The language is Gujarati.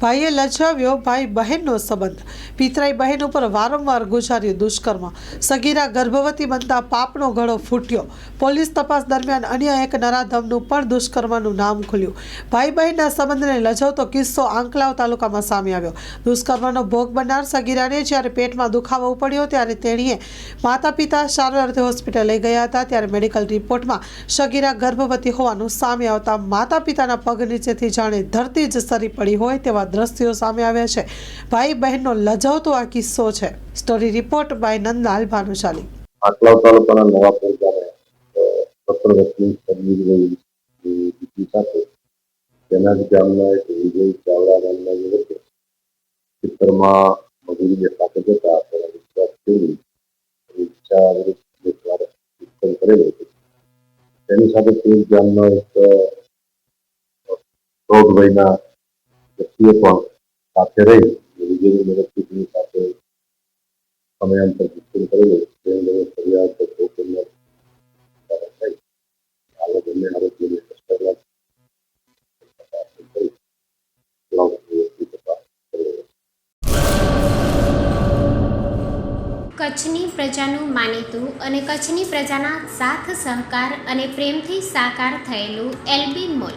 ભાઈએ લજાવ્યો ભાઈ બહેનનો સંબંધ. પિતરાઈ બહેન ઉપર વારંવાર ગુજાર્યું દુષ્કર્મ. સગીરા ગર્ભવતી બનતા પાપનો ગળો ફૂટ્યો. પોલીસ તપાસ દરમિયાન અન્ય એક નરાધમનું પણ દુષ્કર્મનું નામ ખુલ્યું. ભાઈ બહેનના સંબંધને લજાવતો કિસ્સો આંકલાવ તાલુકામાં સામે આવ્યો. દુષ્કર્મનો ભોગ બનનાર સગીરાને જ્યારે પેટમાં દુખાવો પડ્યો ત્યારે તેણીએ માતા પિતા સારવાર અર્થે હોસ્પિટલ લઈ ગયા હતા. ત્યારે મેડિકલ રિપોર્ટમાં સગીરા ગર્ભવતી હોવાનું સામે આવતા માતા પિતાના પગ નીચેથી જાણે ધરતી જ સરી પડી હોય તેવા દ્રશ્યો સામે આવ્યા છે. ભાઈ બહેનનો લજાવતો આ કિસ્સો છે. Story report by Nandlal Bhanushali. આટલાવ તાલુકાના નવાપુર ગામે સત્તર વર્ષની દીકરી સાથે, તેના જ ગામના એક વિજય ચાવડા ગામના યુવકે ચિત્રમાં મજૂરીને સાથે જતા, તેના વિશ્વાસ કરી તેની સાથે તે એક પ્રૌઢ વયના વ્યક્તિએ પણ સાથે રહી વિજયની મદદથી સાથે સમયાંતર દુષ્કર્મ કરેલો તે અંગે ફરિયાદ પોલીસને થઈ હાલ બંને આરોપીઓને કસ્ટડીમાં તપાસ કરી ગ્રાઉન્ડ તપાસ કરી રહી છે. કચ્છની પ્રજાનું માનીતું અને કચ્છની પ્રજાના સાથ સહકાર અને પ્રેમથી સાકાર થયેલું એલબી મોલ